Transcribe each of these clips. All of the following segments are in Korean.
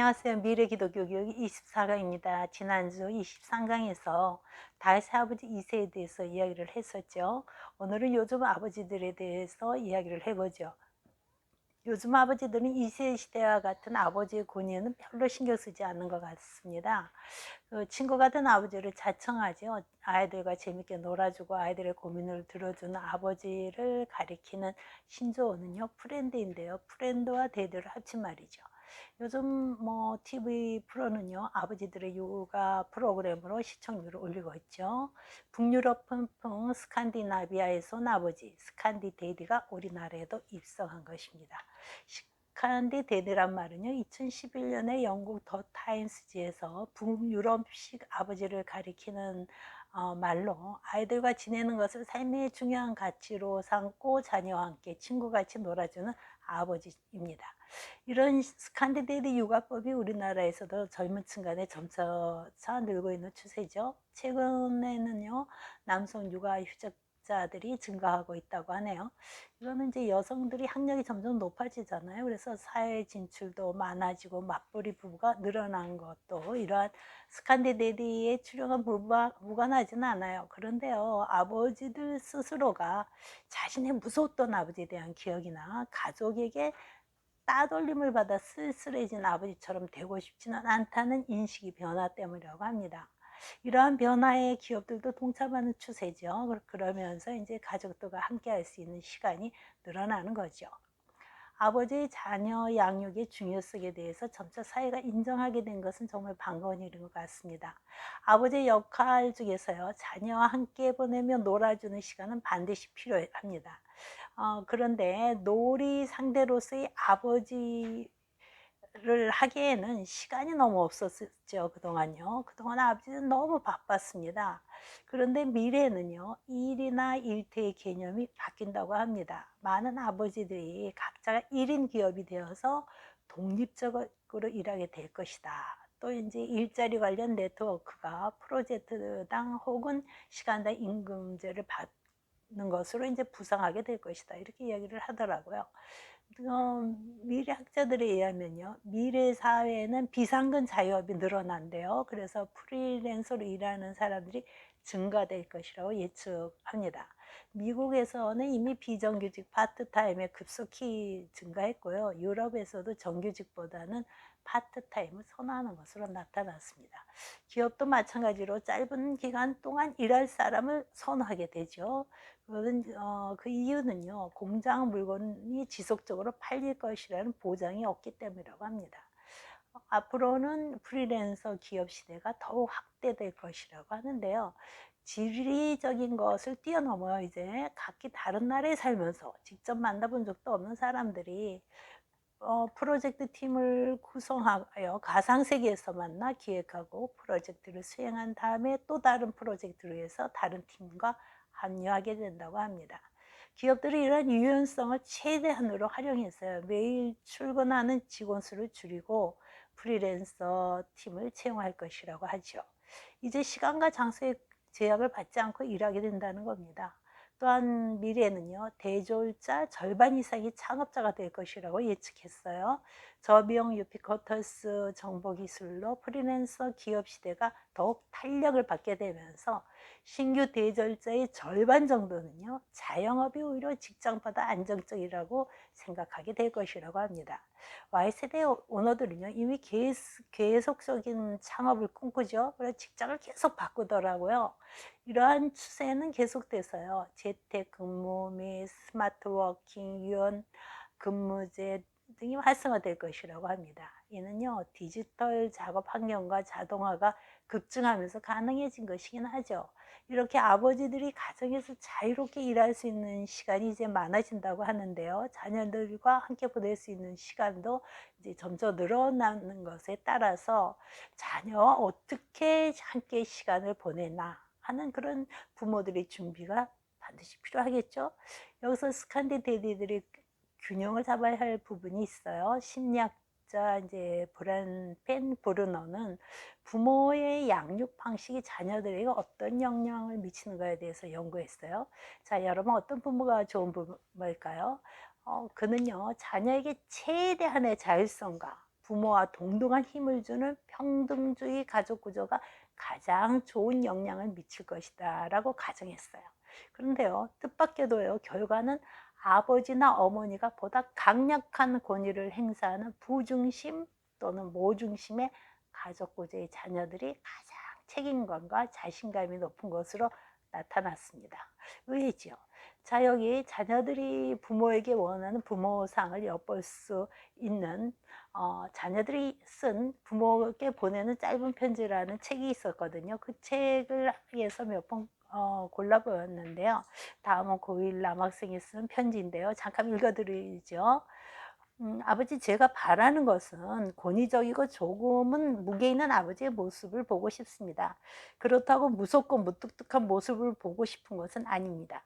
안녕하세요. 미래 기독교 교육 24강입니다. 지난주 23강에서 다윗의 아버지 이세에 대해서 이야기를 했었죠. 오늘은 요즘 아버지들에 대해서 이야기를 해보죠. 요즘 아버지들은 이세 시대와 같은 아버지의 권위에는 별로 신경 쓰지 않는 것 같습니다. 그 친구 같은 아버지를 자청하죠. 아이들과 재밌게 놀아주고 아이들의 고민을 들어주는 아버지를 가리키는 신조어는요, 프렌드인데요. 프렌드와 데드를 합친 말이죠. 요즘 뭐 TV 프로는요, 아버지들의 육아 프로그램으로 시청률을 올리고 있죠. 북유럽 풍풍 스칸디나비아에서 온 아버지, 스칸디 데디가 우리나라에도 입성한 것입니다. 스칸디 데디란 말은요, 2011년에 영국 더 타임스지에서 북유럽식 아버지를 가리키는 어, 말로 아이들과 지내는 것을 삶의 중요한 가치로 삼고 자녀와 함께 친구같이 놀아주는 아버지입니다. 이런 스칸디네비 육아법이 우리나라에서도 젊은 층 간에 점차 늘고 있는 추세죠. 최근에는요, 남성 육아 휴직 자들이 증가하고 있다고 하네요. 이거는 이제 여성들이 학력이 점점 높아지잖아요. 그래서 사회 진출도 많아지고 맞벌이 부부가 늘어난 것도 이러한 스칸디네비의 출연한 부부와 무관하지는 않아요. 그런데요, 아버지들 스스로가 자신의 무서웠던 아버지에 대한 기억이나 가족에게 따돌림을 받아 쓸쓸해진 아버지처럼 되고 싶지는 않다는 인식이 변화 때문이라고 합니다. 이러한 변화에 기업들도 동참하는 추세죠. 그러면서 이제 가족들과 함께 할 수 있는 시간이 늘어나는 거죠. 아버지의 자녀 양육의 중요성에 대해서 점차 사회가 인정하게 된 것은 정말 반가운 일인 것 같습니다. 아버지의 역할 중에서요, 자녀와 함께 보내며 놀아주는 시간은 반드시 필요합니다. 어, 그런데 놀이 상대로서의 아버지 를 하기에는 시간이 너무 없었죠, 그동안요. 그동안 아버지는 너무 바빴습니다. 그런데 미래는요, 일이나 일태의 개념이 바뀐다고 합니다. 많은 아버지들이 각자가 1인 기업이 되어서 독립적으로 일하게 될 것이다. 또 이제 일자리 관련 네트워크가 프로젝트당 혹은 시간당 임금제를 받 는 것으로 이제 부상하게 될 것이다. 이렇게 이야기를 하더라고요. 어, 미래 학자들에 의하면요. 미래 사회에는 비상근 자유업이 늘어난대요. 그래서 프리랜서로 일하는 사람들이 증가될 것이라고 예측합니다. 미국에서는 이미 비정규직 파트타임의 급속히 증가했고요. 유럽에서도 정규직보다는 파트타임을 선호하는 것으로 나타났습니다. 기업도 마찬가지로 짧은 기간 동안 일할 사람을 선호하게 되죠. 어, 그 이유는요, 공장 물건이 지속적으로 팔릴 것이라는 보장이 없기 때문이라고 합니다. 앞으로는 프리랜서 기업 시대가 더욱 확대될 것이라고 하는데요. 지리적인 것을 뛰어넘어 이제 각기 다른 나라에 살면서 직접 만나본 적도 없는 사람들이 어, 프로젝트 팀을 구성하여 가상세계에서 만나 기획하고 프로젝트를 수행한 다음에 또 다른 프로젝트를 위해서 다른 팀과 합류하게 된다고 합니다. 기업들이 이런 유연성을 최대한으로 활용해서 매일 출근하는 직원 수를 줄이고 프리랜서 팀을 채용할 것이라고 하죠. 이제 시간과 장소의 제약을 받지 않고 일하게 된다는 겁니다. 또한 미래에는요, 대졸자 절반 이상이 창업자가 될 것이라고 예측했어요. 저비용 유피커터스 정보기술로 프리랜서 기업 시대가 더욱 탄력을 받게 되면서 신규 대절자의 절반 정도는요, 자영업이 오히려 직장보다 안정적이라고 생각하게 될 것이라고 합니다. Y세대 오너들은요, 이미 계속, 적인 창업을 꿈꾸죠. 그래서 직장을 계속 바꾸더라고요. 이러한 추세는 계속돼서요, 재택 근무 및 스마트 워킹, 유연 근무제 등이 활성화될 것이라고 합니다. 이는요, 디지털 작업 환경과 자동화가 급증하면서 가능해진 것이긴 하죠. 이렇게 아버지들이 가정에서 자유롭게 일할 수 있는 시간이 이제 많아진다고 하는데요. 자녀들과 함께 보낼 수 있는 시간도 이제 점점 늘어나는 것에 따라서 자녀와 어떻게 함께 시간을 보내나 하는 그런 부모들의 준비가 반드시 필요하겠죠. 여기서 스칸디 데디들이 균형을 잡아야 할 부분이 있어요. 심리학자 이제 브란 펜 브루너는 부모의 양육 방식이 자녀들에게 어떤 영향을 미치는가에 대해서 연구했어요. 자, 여러분 어떤 부모가 좋은 부모일까요? 어, 그는요, 자녀에게 최대한의 자율성과 부모와 동등한 힘을 주는 평등주의 가족 구조가 가장 좋은 영향을 미칠 것이다 라고 가정했어요. 그런데요, 뜻밖에도요, 결과는 아버지나 어머니가 보다 강력한 권위를 행사하는 부중심 또는 모중심의 가족 구조의 자녀들이 가장 책임감과 자신감이 높은 것으로 나타났습니다. 의외지요. 자, 여기 자녀들이 부모에게 원하는 부모상을 엿볼 수 있는 어, 자녀들이 쓴 부모에게 보내는 짧은 편지라는 책이 있었거든요. 그 책을 위해서 몇 번 어, 골라보았는데요. 다음은 고1 남학생이 쓴 편지인데요. 잠깐 읽어드리죠. 음, 아버지 제가 바라는 것은 권위적이고 조금은 무게 있는 아버지의 모습을 보고 싶습니다. 그렇다고 무섭고 무뚝뚝한 모습을 보고 싶은 것은 아닙니다.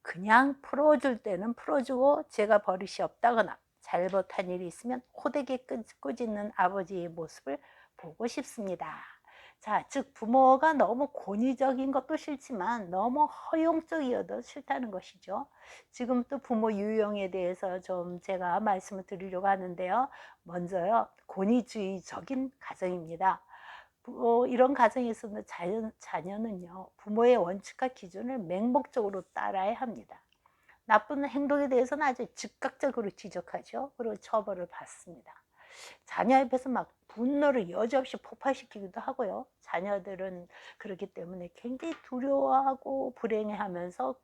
그냥 풀어줄 때는 풀어주고 제가 버릇이 없다거나 잘못한 일이 있으면 호되게 꾸짖는 아버지의 모습을 보고 싶습니다. 자, 즉 부모가 너무 권위적인 것도 싫지만 너무 허용적이어도 싫다는 것이죠. 지금 또 부모 유형에 대해서 좀 제가 말씀을 드리려고 하는데요. 먼저요, 권위주의적인 가정입니다. 어, 이런 가정에서는 자녀, 자녀는요, 부모의 원칙과 기준을 맹목적으로 따라야 합니다. 나쁜 행동에 대해서는 아주 즉각적으로 지적하죠. 그리고 처벌을 받습니다. 자녀 앞에서 막 분노를 여지없이 폭발시키기도 하고요. 자녀들은 그렇기 때문에 굉장히 두려워하고 불행해하면서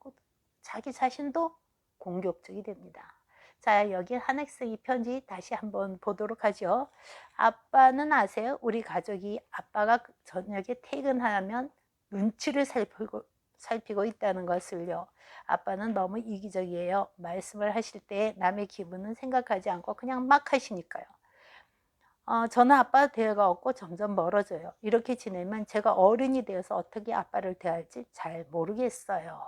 자기 자신도 공격적이 됩니다. 자, 여기 한 학생 이 편지 다시 한번 보도록 하죠. 아빠는 아세요? 우리 가족이 아빠가 저녁에 퇴근하면 눈치를 살피고, 살피고 있다는 것을요. 아빠는 너무 이기적이에요. 말씀을 하실 때 남의 기분은 생각하지 않고 그냥 막 하시니까요. 어, 저는 아빠 대화가 없고 점점 멀어져요. 이렇게 지내면 제가 어른이 되어서 어떻게 아빠를 대할지 잘 모르겠어요.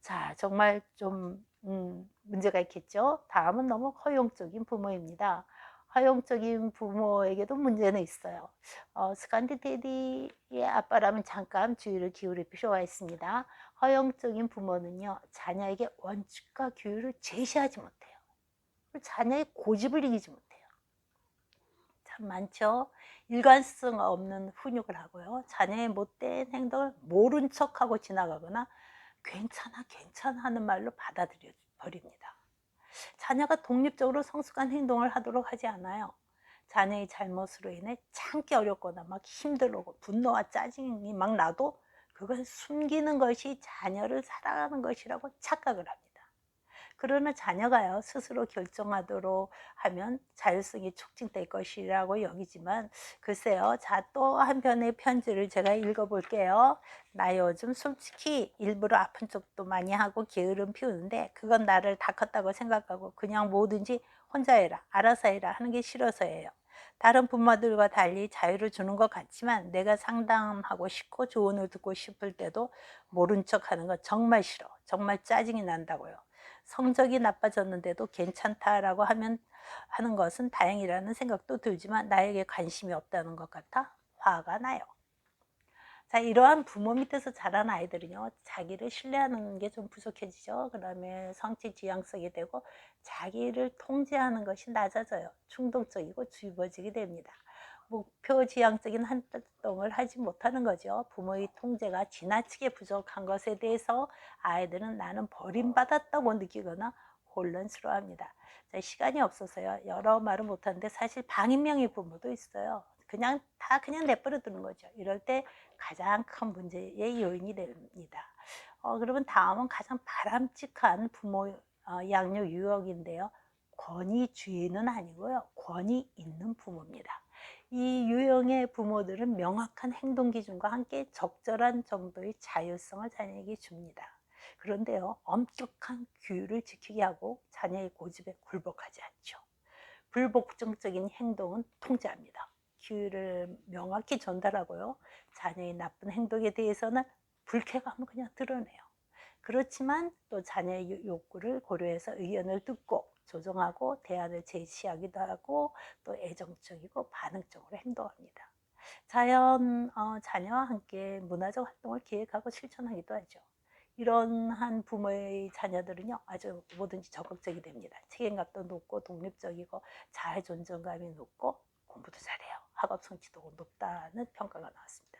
자, 정말 좀 음, 문제가 있겠죠. 다음은 너무 허용적인 부모입니다. 허용적인 부모에게도 문제는 있어요. 어, 스칸디테디의 아빠라면 잠깐 주의를 기울일 필요가 있습니다. 허용적인 부모는요, 자녀에게 원칙과 규율을 제시하지 못해요. 자녀의 고집을 이기지 못해요. 참 많죠. 일관성 없는 훈육을 하고요. 자녀의 못된 행동을 모른 척하고 지나가거나 괜찮아, 괜찮아 하는 말로 받아들여 버립니다. 자녀가 독립적으로 성숙한 행동을 하도록 하지 않아요. 자녀의 잘못으로 인해 참기 어렵거나 막 힘들고 분노와 짜증이 막 나도 그걸 숨기는 것이 자녀를 사랑하는 것이라고 착각을 합니다. 그러나 자녀가요 스스로 결정하도록 하면 자율성이 촉진될 것이라고 여기지만 글쎄요 자 또 한편의 편지를 제가 읽어볼게요. 나 요즘 솔직히 일부러 아픈 척도 많이 하고 게으름 피우는데 그건 나를 다 컸다고 생각하고 그냥 뭐든지 혼자 해라 알아서 해라 하는 게 싫어서예요. 다른 부모들과 달리 자유를 주는 것 같지만 내가 상담하고 싶고 조언을 듣고 싶을 때도 모른 척 하는 건 정말 싫어. 정말 짜증이 난다고요 성적이 나빠졌는데도 괜찮다라고 하면 하는 것은 다행이라는 생각도 들지만 나에게 관심이 없다는 것 같아 화가 나요. 자, 이러한 부모 밑에서 자란 아이들은요, 자기를 신뢰하는 게 좀 부족해지죠. 그 다음에 성취 지향성이 되고, 자기를 통제하는 것이 낮아져요. 충동적이고 주입어지게 됩니다. 목표 지향적인 활동을 하지 못하는 거죠. 부모의 통제가 지나치게 부족한 것에 대해서 아이들은 나는 버림받았다고 느끼거나 혼란스러워합니다. 시간이 없어서요. 여러 말은 못하는데 사실 방임명의 부모도 있어요. 그냥 다 그냥 내버려 두는 거죠. 이럴 때 가장 큰 문제의 요인이 됩니다. 어, 그러면 다음은 가장 바람직한 부모 어, 양육 유형인데요. 권위주의는 아니고요. 권위 있는 부모입니다. 이 유형의 부모들은 명확한 행동 기준과 함께 적절한 정도의 자율성을 자녀에게 줍니다. 그런데요, 엄격한 규율을 지키게 하고 자녀의 고집에 굴복하지 않죠. 불복종적인 행동은 통제합니다. 규율을 명확히 전달하고요. 자녀의 나쁜 행동에 대해서는 불쾌감을 그냥 드러내요. 그렇지만 또 자녀의 욕구를 고려해서 의견을 듣고 조정하고 대안을 제시하기도 하고 또 애정적이고 반응적으로 행동합니다. 자연 어, 자녀와 함께 문화적 활동을 기획하고 실천하기도 하죠. 이런 한 부모의 자녀들은요 아주 뭐든지 적극적이 됩니다. 책임감도 높고 독립적이고 자아 존중감이 높고 공부도 잘해요. 학업 성취도 높다는 평가가 나왔습니다.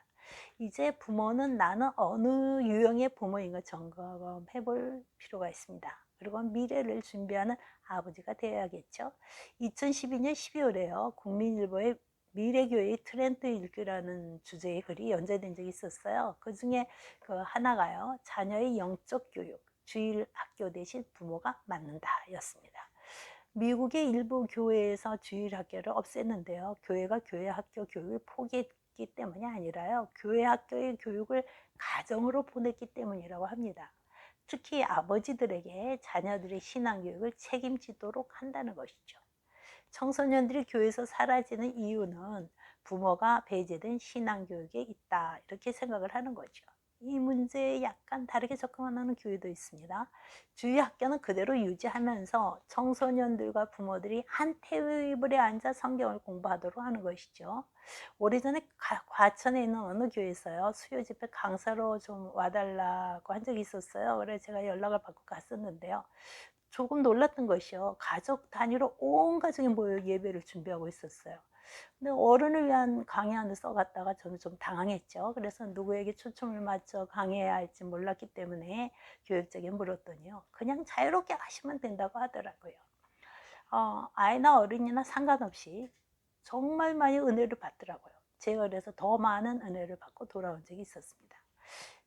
이제 부모는 나는 어느 유형의 부모인가 점검해 볼 필요가 있습니다. 그리고 미래를 준비하는 아버지가 되어야겠죠. 2012년 12월에요. 국민일보의 미래교회의 트렌드 읽기라는 주제의 글이 연재된 적이 있었어요. 그 중에 그 하나가요. 자녀의 영적 교육, 주일 학교 대신 부모가 맡는다 였습니다. 미국의 일부 교회에서 주일 학교를 없앴는데요. 교회가 교회 학교 교육을 포기했기 때문이 아니라요. 교회 학교의 교육을 가정으로 보냈기 때문이라고 합니다. 특히 아버지들에게 자녀들의 신앙교육을 책임지도록 한다는 것이죠. 청소년들이 교회에서 사라지는 이유는 부모가 배제된 신앙교육에 있다. 이렇게 생각을 하는 거죠. 이 문제에 약간 다르게 접근하는 교회도 있습니다. 주의 학교는 그대로 유지하면서 청소년들과 부모들이 한 테이블에 앉아 성경을 공부하도록 하는 것이죠. 오래전에 과천에 있는 어느 교회에서요 수요 집회 강사로 좀 와달라고 한 적이 있었어요. 그래서 제가 연락을 받고 갔었는데요. 조금 놀랐던 것이요. 가족 단위로 온 가족이 모여 예배를 준비하고 있었어요. 근데 어른을 위한 강의안을 써갔다가 저는 좀 당황했죠. 그래서 누구에게 초점을 맞춰 강의해야 할지 몰랐기 때문에 교육적인 물었더니요. 그냥 자유롭게 하시면 된다고 하더라고요. 어, 아이나 어린이나 상관없이 정말 많이 은혜를 받더라고요. 제가 그래서 더 많은 은혜를 받고 돌아온 적이 있었습니다.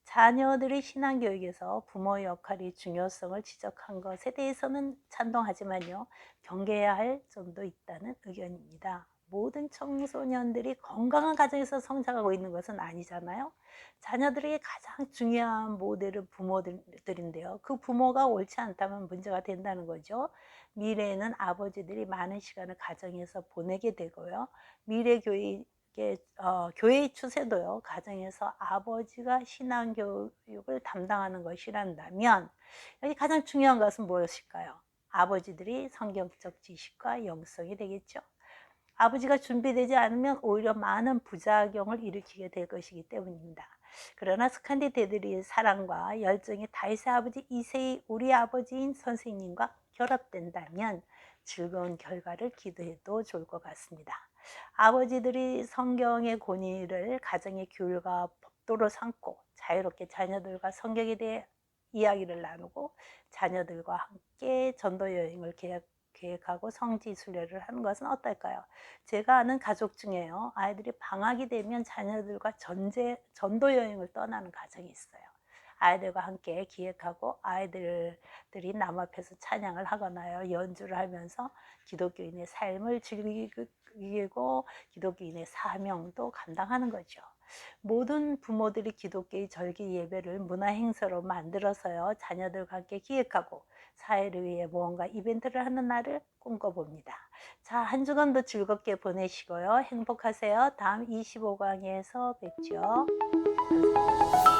자녀들의 신앙교육에서 부모의 역할이 중요성을 지적한 것에 대해서는 찬동하지만요, 경계해야 할 점도 있다는 의견입니다. 모든 청소년들이 건강한 가정에서 성장하고 있는 것은 아니잖아요. 자녀들에게 가장 중요한 모델은 부모들인데요. 그 부모가 옳지 않다면 문제가 된다는 거죠. 미래에는 아버지들이 많은 시간을 가정에서 보내게 되고요. 미래 교회 어, 교회의 추세도요, 가정에서 아버지가 신앙 교육을 담당하는 것이란다면, 여기 가장 중요한 것은 무엇일까요? 아버지들이 성경적 지식과 영성이 되겠죠. 아버지가 준비되지 않으면 오히려 많은 부작용을 일으키게 될 것이기 때문입니다. 그러나 스칸디데들의 사랑과 열정이 다윗의 아버지 이세의 우리 아버지인 선생님과 결합된다면 즐거운 결과를 기대해도 좋을 것 같습니다. 아버지들이 성경의 권위를 가정의 교육과 법도로 삼고 자유롭게 자녀들과 성경에 대해 이야기를 나누고 자녀들과 함께 전도 여행을 계획 계획하고 성지 순례를 하는 것은 어떨까요? 제가 아는 가족 중에요. 아이들이 방학이 되면 자녀들과 전제, 전도 여행을 떠나는 가정이 있어요. 아이들과 함께 기획하고 아이들들이 남 앞에서 찬양을 하거나요. 연주를 하면서 기독교인의 삶을 즐기고 기독교인의 사명도 감당하는 거죠. 모든 부모들이 기독교의 절기 예배를 문화 행사로 만들어서요. 자녀들과 함께 기획하고 사회를 위해 무언가 이벤트를 하는 날을 꿈꿔봅니다. 자, 한 주간도 즐겁게 보내시고요. 행복하세요. 다음 25강에서 뵙죠. 감사합니다.